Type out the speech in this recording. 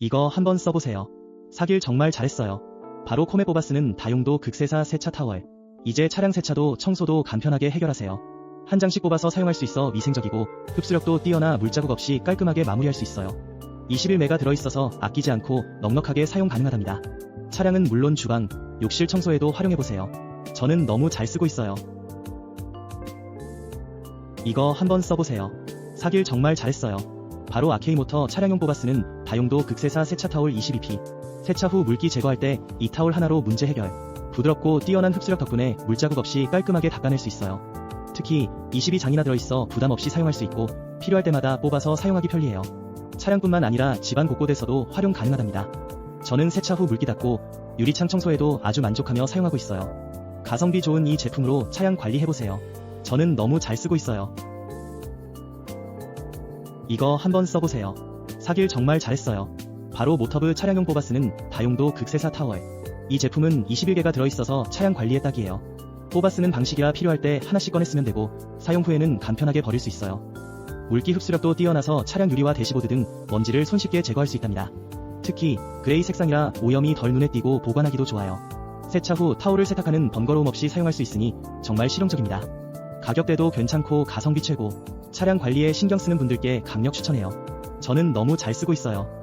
이거 한번 써보세요. 사길 정말 잘했어요. 바로 콤에 뽑아 쓰는 다용도 극세사 세차 타월. 이제 차량 세차도 청소도 간편하게 해결하세요. 한 장씩 뽑아서 사용할 수 있어 위생적이고 흡수력도 뛰어나 물자국 없이 깔끔하게 마무리할 수 있어요. 21매가 들어있어서 아끼지 않고 넉넉하게 사용 가능하답니다. 차량은 물론 주방, 욕실 청소에도 활용해보세요. 저는 너무 잘 쓰고 있어요. 이거 한번 써보세요. 사길 정말 잘했어요. 바로 아케이모터 차량용 뽑아 쓰는 다용도 극세사 세차 타올 22P. 세차 후 물기 제거할 때 이 타올 하나로 문제 해결. 부드럽고 뛰어난 흡수력 덕분에 물자국 없이 깔끔하게 닦아낼 수 있어요. 특히 22장이나 들어있어 부담 없이 사용할 수 있고 필요할 때마다 뽑아서 사용하기 편리해요. 차량뿐만 아니라 집안 곳곳에서도 활용 가능하답니다. 저는 세차 후 물기 닦고 유리창 청소에도 아주 만족하며 사용하고 있어요. 가성비 좋은 이 제품으로 차량 관리해보세요. 저는 너무 잘 쓰고 있어요. 이거 한번 써보세요. 사길 정말 잘했어요. 바로 모터브 차량용 뽑아 쓰는 다용도 극세사 타월. 이 제품은 21개가 들어있어서 차량 관리에 딱이에요. 뽑아 쓰는 방식이라 필요할 때 하나씩 꺼내 쓰면 되고 사용 후에는 간편하게 버릴 수 있어요. 물기 흡수력도 뛰어나서 차량 유리와 대시보드 등 먼지를 손쉽게 제거할 수 있답니다. 특히 그레이 색상이라 오염이 덜 눈에 띄고 보관하기도 좋아요. 세차 후 타올을 세탁하는 번거로움 없이 사용할 수 있으니 정말 실용적입니다. 가격대도 괜찮고 가성비 최고. 차량 관리에 신경 쓰는 분들께 강력 추천해요. 저는 너무 잘 쓰고 있어요.